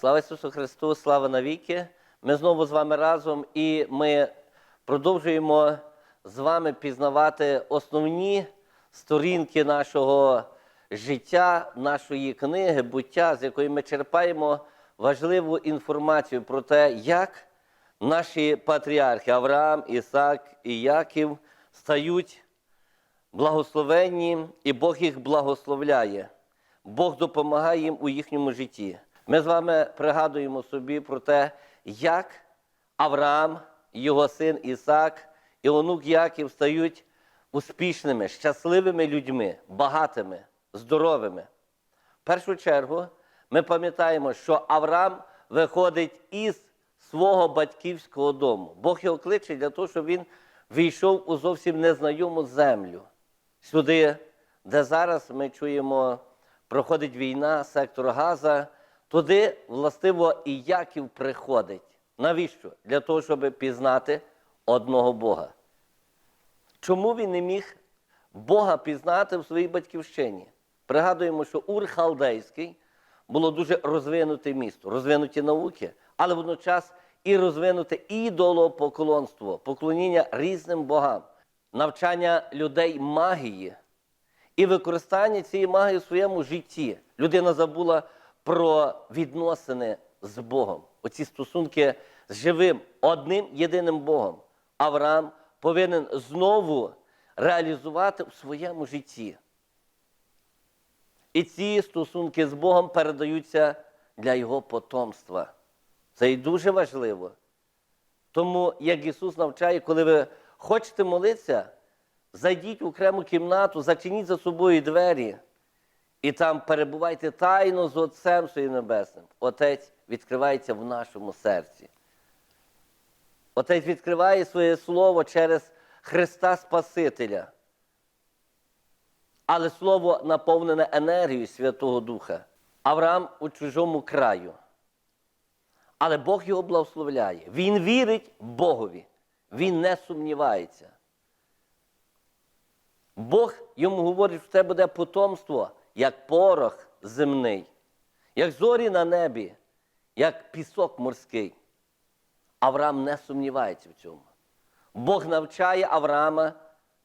Слава Ісусу Христу, слава навіки. Ми знову з вами разом і ми продовжуємо з вами пізнавати основні сторінки нашого життя, нашої книги, буття, з якої ми черпаємо важливу інформацію про те, як наші патріархи Авраам, Ісак і Яків стають благословенні, і Бог їх благословляє. Бог допомагає їм у їхньому житті. Ми з вами пригадуємо собі про те, як Авраам, його син Ісак і онук Яків стають успішними, щасливими людьми, багатими, здоровими. В першу чергу ми пам'ятаємо, що Авраам виходить із свого батьківського дому. Бог його кличе для того, щоб він війшов у зовсім незнайому землю. Сюди, де зараз ми чуємо, проходить війна, сектор Газа, туди, властиво, і Яків приходить. Навіщо? Для того, щоб пізнати одного Бога. Чому він не міг Бога пізнати в своїй батьківщині? Пригадуємо, що Ур Халдейський було дуже розвинуте місто, розвинуті науки, але водночас і розвинуте ідолопоклонство, поклоніння різним богам, навчання людей магії і використання цієї магії в своєму житті. Людина забула про відносини з Богом, оці стосунки з живим, одним єдиним Богом. Авраам повинен знову реалізувати в своєму житті. І ці стосунки з Богом передаються для Його потомства. Це і дуже важливо. Тому, як Ісус навчає, коли ви хочете молитися, зайдіть в окрему кімнату, зачиніть за собою двері, і там перебувайте тайно з Отцем Своїм Небесним. Отець відкривається в нашому серці. Отець відкриває своє Слово через Христа Спасителя. Але Слово наповнене енергією Святого Духа. Авраам у чужому краю. Але Бог його благословляє. Він вірить Богові. Він не сумнівається. Бог йому говорить, що це буде потомство, як порох земний, як зорі на небі, як пісок морський. Авраам не сумнівається в цьому. Бог навчає Авраама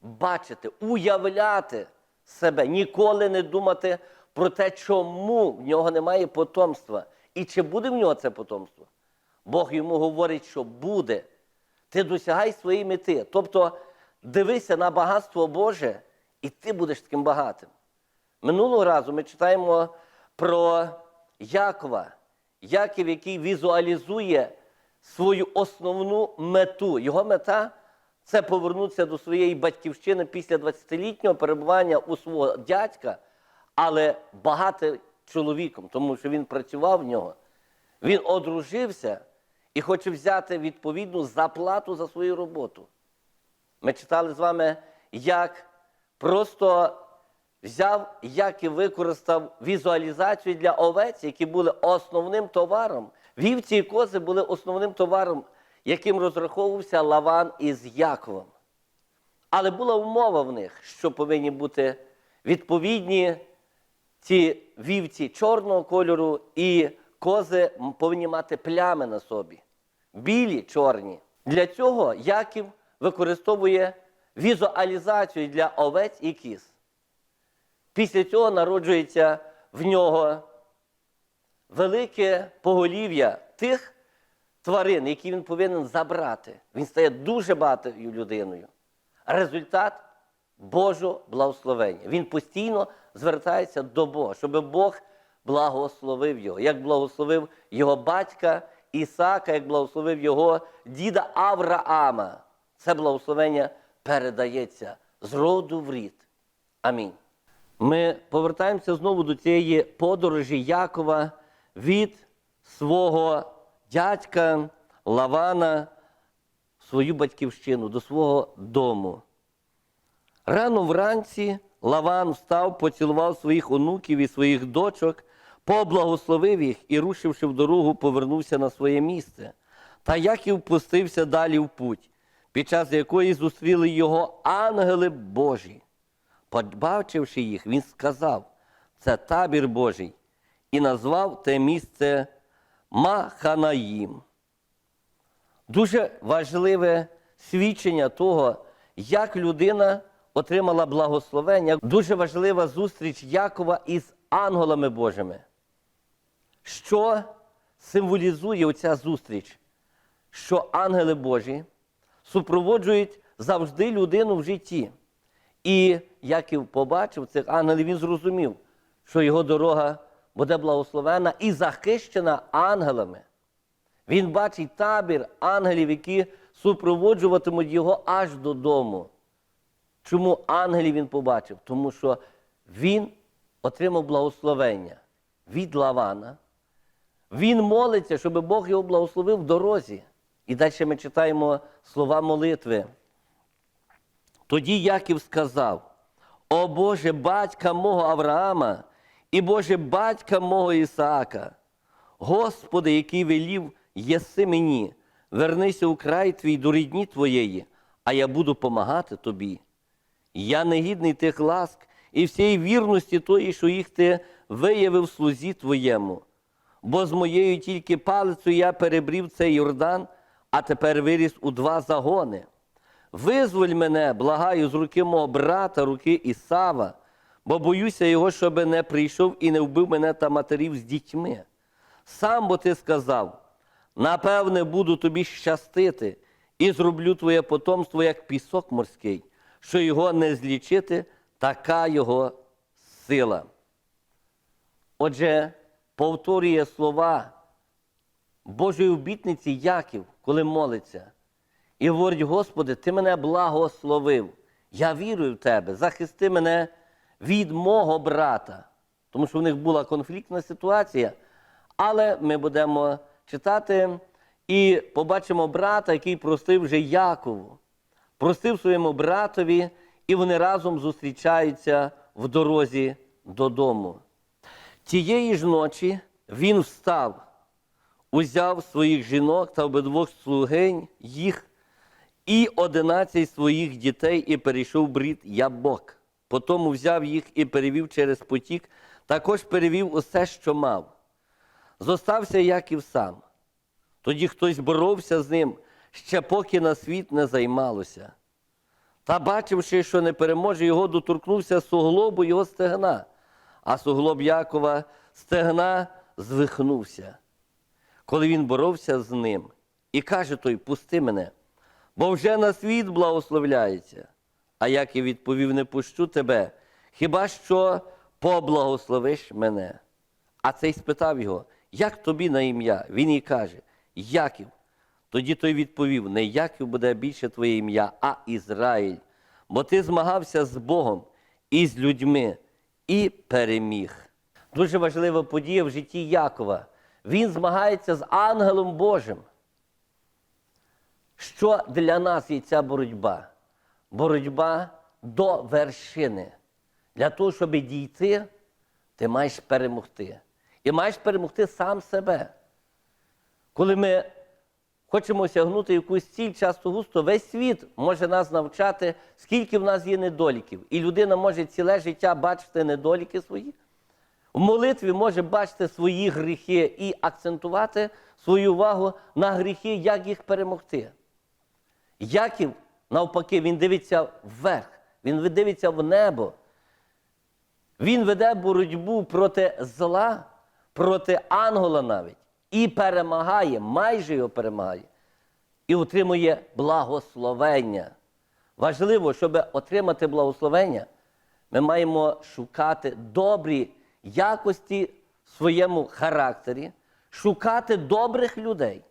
бачити, уявляти себе, ніколи не думати про те, чому в нього немає потомства і чи буде в нього це потомство. Бог йому говорить, що буде. Ти досягай своєї мети. Тобто дивися на багатство Боже, і ти будеш таким багатим. Минулого разу ми читаємо про Якова, Яків, який візуалізує свою основну мету. Його мета це повернутися до своєї батьківщини після 20-літнього перебування у свого дядька, але багатим чоловіком, тому що він працював в нього. Він одружився і хоче взяти відповідну заплату за свою роботу. Ми читали з вами, як просто взяв, як і використав візуалізацію для овець, які були основним товаром. Вівці і кози були основним товаром, яким розраховувався Лаван із Яковом. Але була умова в них, що повинні бути відповідні ці вівці чорного кольору і кози повинні мати плями на собі. Білі, чорні. Для цього Яків використовує візуалізацію для овець і кіз. Після цього народжується в нього велике поголів'я тих тварин, які він повинен забрати. Він стає дуже багатою людиною. Результат Божого благословення. Він постійно звертається до Бога, щоб Бог благословив його, як благословив його батька Ісака, як благословив його діда Авраама. Це благословення передається з роду в рід. Амінь. Ми повертаємося знову до цієї подорожі Якова від свого дядька Лавана в свою батьківщину, до свого дому. Рано вранці Лаван встав, поцілував своїх онуків і своїх дочок, поблагословив їх і, рушивши в дорогу, повернувся на своє місце. Та Яків пустився далі в путь, під час якої зустріли його ангели Божі. Побачивши їх, він сказав: це табір Божий, і назвав те місце Маханаїм. Дуже важливе свідчення того, як людина отримала благословення. Дуже важлива зустріч Якова із ангелами Божими. Що символізує оця зустріч? Що ангели Божі супроводжують завжди людину в житті. І Яків побачив цих ангелів, він зрозумів, що його дорога буде благословена і захищена ангелами. Він бачить табір ангелів, які супроводжуватимуть його аж додому. Чому ангелів він побачив? Тому що він отримав благословення від Лавана. Він молиться, щоб Бог його благословив в дорозі. І далі ми читаємо слова молитви. Тоді Яків сказав: О Боже, батька мого Авраама, і Боже, батька мого Ісаака, Господи, який велів, єси мені, вернися у край твій до рідні твоєї, а я буду помагати тобі. Я негідний тих ласк і всієї вірності тої, що їх ти виявив слузі твоєму. Бо з моєю тільки палицею я перебрів цей Йордан, а тепер виріс у два загони. Визволь мене, благаю, з руки мого брата, руки Ісава, бо боюся його, щоби не прийшов і не вбив мене та матерів з дітьми. Сам бо ти сказав: напевне, буду тобі щастити, і зроблю твоє потомство, як пісок морський, що його не злічити, така його сила. Отже, повторює слова Божої обітниці Яків, коли молиться. І говорить, Господи, Ти мене благословив. Я вірую в Тебе, захисти мене від мого брата. Тому що в них була конфліктна ситуація. Але ми будемо читати і побачимо брата, який простив вже Якову. Простив своєму братові, і вони разом зустрічаються в дорозі додому. Тієї ж ночі він встав, узяв своїх жінок та обидвох слугинь їх і одинадцять своїх дітей і перейшов брід Ябок. Потім взяв їх і перевів через потік, також перевів усе, що мав. Зостався Яків сам. Тоді хтось боровся з ним, ще поки на світ не займалося. Та, бачивши, що не переможе його, доторкнувся суглобу його стегна, а суглоб Якова стегна звихнувся, коли він боровся з ним. І каже той, пусти мене, бо вже на світ благословляється. А Яків відповів: не пущу тебе, хіба що поблагословиш мене. А цей спитав його, як тобі на ім'я? Він їй каже, Яків. Тоді той відповів: не Яків буде більше твоє ім'я, а Ізраїль. Бо ти змагався з Богом і з людьми і переміг. Дуже важлива подія в житті Якова. Він змагається з ангелом Божим. Що для нас є ця боротьба? Боротьба до вершини. Для того, щоб дійти, ти маєш перемогти. І маєш перемогти сам себе. Коли ми хочемо осягнути якусь ціль, часто густо, весь світ може нас навчати, скільки в нас є недоліків. І людина може ціле життя бачити недоліки свої. В молитві може бачити свої гріхи і акцентувати свою увагу на гріхи, як їх перемогти. Яків, навпаки, він дивиться вверх, він дивиться в небо. Він веде боротьбу проти зла, проти ангела навіть. І перемагає, майже його перемагає. І отримує благословення. Важливо, щоб отримати благословення, ми маємо шукати добрі якості в своєму характері, шукати добрих людей,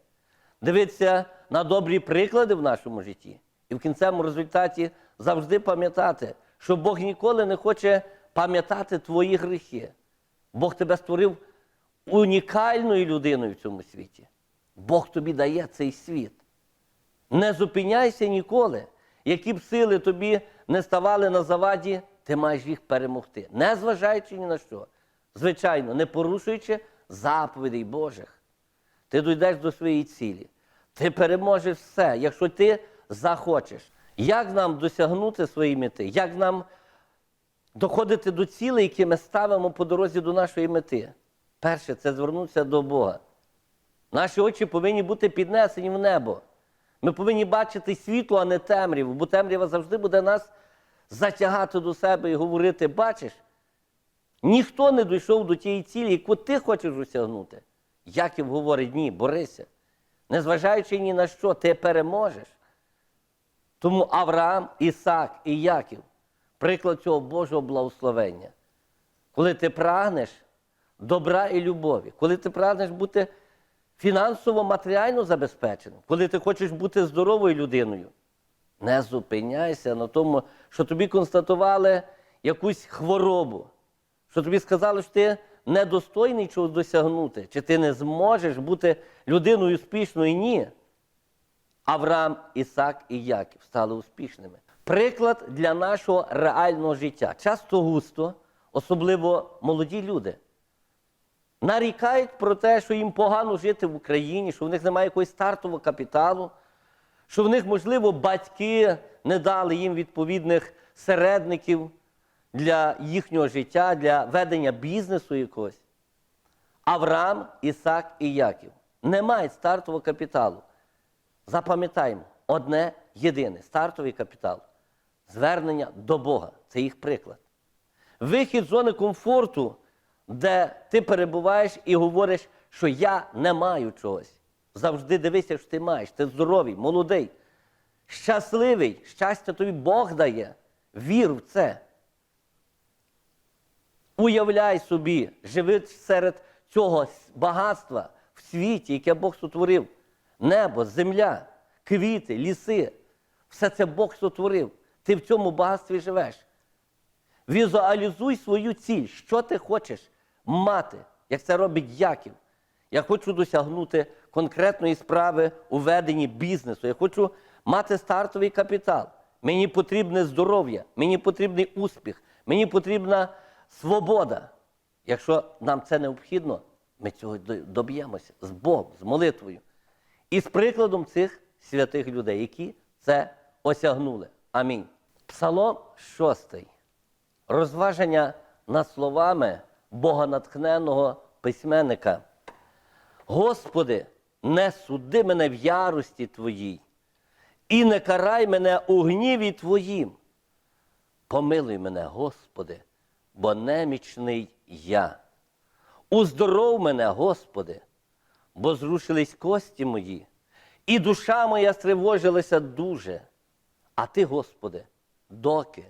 дивитися на добрі приклади в нашому житті. І в кінцевому результаті завжди пам'ятати, що Бог ніколи не хоче пам'ятати твої гріхи. Бог тебе створив унікальною людиною в цьому світі. Бог тобі дає цей світ. Не зупиняйся ніколи. Які б сили тобі не ставали на заваді, ти маєш їх перемогти, не зважаючи ні на що. Звичайно, не порушуючи заповідей Божих. Ти дійдеш до своєї цілі. Ти переможеш все, якщо ти захочеш. Як нам досягнути своєї мети? Як нам доходити до цілей, які ми ставимо по дорозі до нашої мети? Перше, це звернутися до Бога. Наші очі повинні бути піднесені в небо. Ми повинні бачити світло, а не темряву, бо темрява завжди буде нас затягати до себе і говорити: бачиш, ніхто не дійшов до тієї цілі, яку ти хочеш осягнути. Яків говорить, ні, борися. Незважаючи ні на що, ти переможеш. Тому Авраам, Ісак і Яків приклад цього Божого благословення. Коли ти прагнеш добра і любові, коли ти прагнеш бути фінансово, матеріально забезпеченим, коли ти хочеш бути здоровою людиною, не зупиняйся на тому, що тобі констатували якусь хворобу, що тобі сказали, що ти недостойний чогось досягнути, чи ти не зможеш бути людиною успішною. Ні. Авраам, Ісак і Яків стали успішними. Приклад для нашого реального життя. Часто густо, особливо молоді люди, нарікають про те, що їм погано жити в Україні, що в них немає якогось стартового капіталу, що в них, можливо, батьки не дали їм відповідних середників для їхнього життя, для ведення бізнесу якогось. Авраам, Ісак і Яків не мають стартового капіталу. Запам'ятаємо, одне єдине стартовий капітал звернення до Бога. Це їх приклад. Вихід з зони комфорту, де ти перебуваєш і говориш, що я не маю чогось. Завжди дивися, що ти маєш. Ти здоровий, молодий, щасливий, щастя тобі Бог дає. Вір в це. Уявляй собі, живи серед цього багатства в світі, яке Бог сотворив. Небо, земля, квіти, ліси. Все це Бог сотворив. Ти в цьому багатстві живеш. Візуалізуй свою ціль, що ти хочеш мати, як це робить Яків. Я хочу досягнути конкретної справи у веденні бізнесу. Я хочу мати стартовий капітал. Мені потрібне здоров'я, мені потрібний успіх, мені потрібна свобода. Якщо нам це необхідно, ми цього доб'ємося з Богом, з молитвою. І з прикладом цих святих людей, які це осягнули. Амінь. Псалом 6. Розваження над словами богонатхненного письменника. Господи, не суди мене в ярості Твоїй, і не карай мене у гніві Твоїм. Помилуй мене, Господи, бо немічний я. Уздоров мене, Господи, бо зрушились кості мої, і душа моя стривожилася дуже. А Ти, Господи, доки?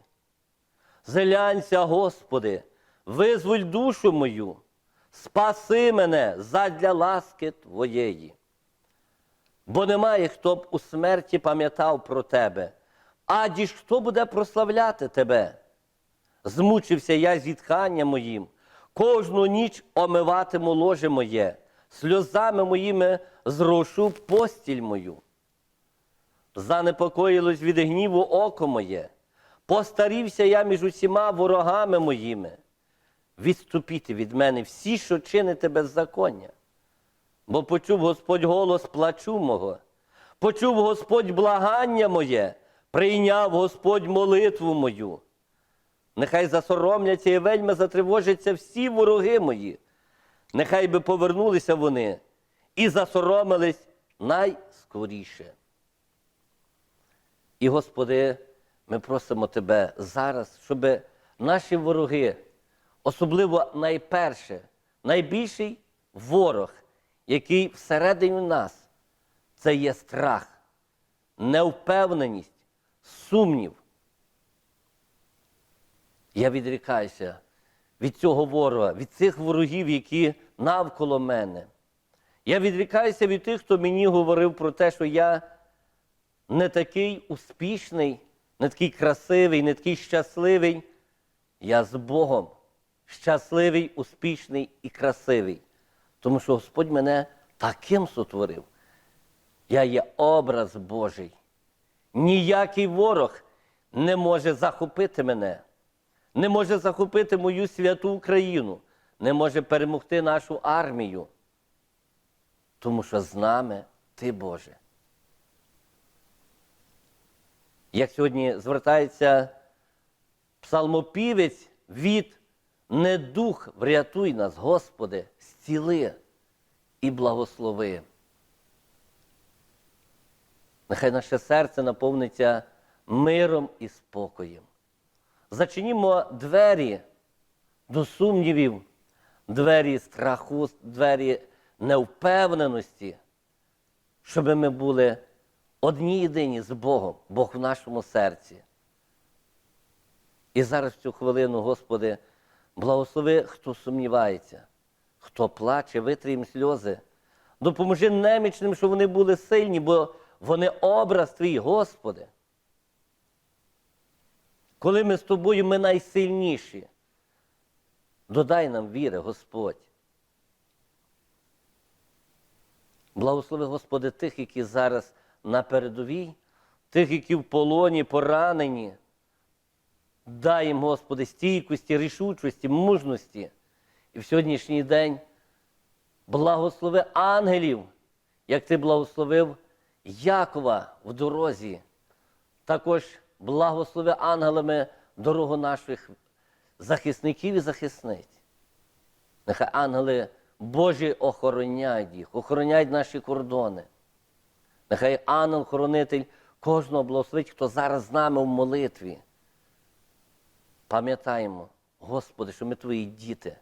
Зелянься, Господи, визволь душу мою, спаси мене задля ласки Твоєї. Бо немає, хто б у смерті пам'ятав про Тебе, аді ж хто буде прославляти Тебе. Змучився я зітханням моїм, кожну ніч омиватиму ложе моє, сльозами моїми зрошу постіль мою. Занепокоїлось від гніву око моє, постарівся я між усіма ворогами моїми. Відступіти від мене всі, що чините беззаконня. Бо почув Господь голос плачу мого, почув Господь благання моє, прийняв Господь молитву мою. Нехай засоромляться і вельми затривожаться всі вороги мої. Нехай би повернулися вони і засоромились найскоріше. І, Господи, ми просимо Тебе зараз, щоб наші вороги, особливо найперше, найбільший ворог, який всередині нас, це є страх, невпевненість, сумнів. Я відрікаюся від цього ворога, від цих ворогів, які навколо мене. Я відрікаюся від тих, хто мені говорив про те, що я не такий успішний, не такий красивий, не такий щасливий. Я з Богом щасливий, успішний і красивий. Тому що Господь мене таким сотворив. Я є образ Божий. Ніякий ворог не може захопити мене, не може захопити мою святу Україну, не може перемогти нашу армію. Тому що з нами ти Боже. Як сьогодні звертається псалмопівець від не дух врятуй нас, Господи, зціли і благослови. Нехай наше серце наповниться миром і спокоєм. Зачинімо двері до сумнівів, двері страху, двері невпевненості, щоб ми були одні єдині з Богом, Бог в нашому серці. І зараз в цю хвилину, Господи, благослови, хто сумнівається, хто плаче, витри їм сльози. Допоможи немічним, щоб вони були сильні, бо вони образ Твій, Господи. Коли ми з тобою, ми найсильніші. Додай нам віри, Господь. Благослови, Господи, тих, які зараз на передовій, тих, які в полоні, поранені. Дай їм, Господи, стійкості, рішучості, мужності. І в сьогоднішній день благослови ангелів, як ти благословив Якова в дорозі. Також благослови ангелами дорогу наших захисників і захисниць. Нехай ангели Божі охороняють їх, охороняють наші кордони. Нехай ангел-хоронитель кожного благословить, хто зараз з нами в молитві. Пам'ятаємо, Господи, що ми Твої діти,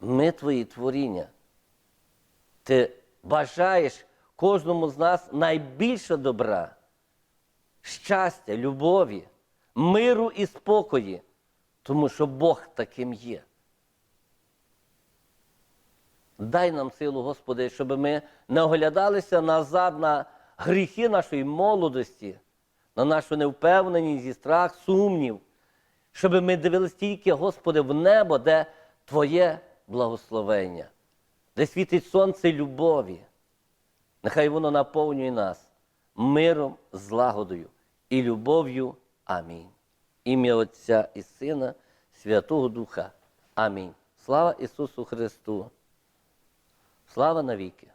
ми Твої творіння. Ти бажаєш кожному з нас найбільше добра, щастя, любові, миру і спокої, тому що Бог таким є. Дай нам силу, Господи, щоб ми не оглядалися назад на гріхи нашої молодості, на нашу невпевненість і страх, сумнів, щоб ми дивилися тільки, Господи, в небо, де Твоє благословення, де світить сонце любові. Нехай воно наповнює нас миром, злагодою і любов'ю. Амінь. Ім'я Отця і Сина, Святого Духа. Амінь. Слава Ісусу Христу! Слава навіки!